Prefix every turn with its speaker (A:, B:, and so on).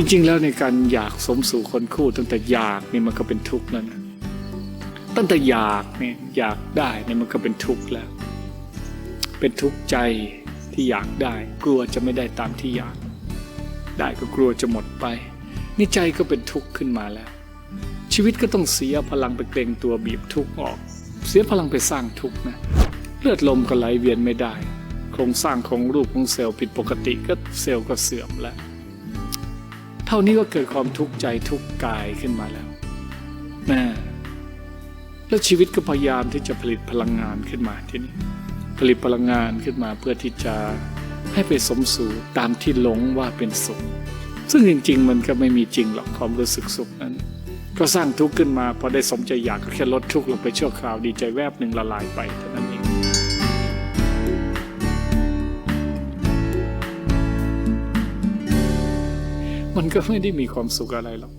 A: จริง ๆ แล้วในการอยากสมสู่คนคู่ ตั้งแต่อยากนี่มันก็เป็นทุกข์แล้วนะตั้งแต่อยากเนี่ยอยากได้เนี่ยมันก็เป็นทุกข์แล้ว เป็นทุกข์ใจที่อยากได้ กลัวจะไม่ได้ตามที่อยาก ได้ก็กลัวจะหมดไปนี่ใจก็เป็นทุกข์ขึ้นมาแล้ว ชีวิตก็ต้องเสียพลังไปเกรงตัวบีบทุกข์ออก เสียพลังไปสร้างทุกข์นะเลือดลมก็ไหลเวียนไม่ได้ โครงสร้างของรูปของเซลล์ผิดปกติก็เซลล์ก็เสื่อมแล้ว เท่านี้ก็เกิดความทุกข์ใจทุกกายขึ้นมาแล้วนะแล้วชีวิตก็พยายามที่จะผลิตพลังงานขึ้นมาที่นี่ผลิตพลังงานขึ้นมาเพื่อที่จะให้ไปสมสู่ตามที่หลงว่าเป็นสุข ซึ่งจริงๆ มันก็ไม่มีจริงหรอกความรู้สึกสุขนั้น ก็สร้างทุกข์ขึ้นมาพอได้สมใจอยากก็แค่ลดทุกข์ลงไปชั่วคราวดีใจแวบหนึ่งละลายไปเท่านั้นเอง มันก็ไม่ได้มีความสุขอะไรหรอก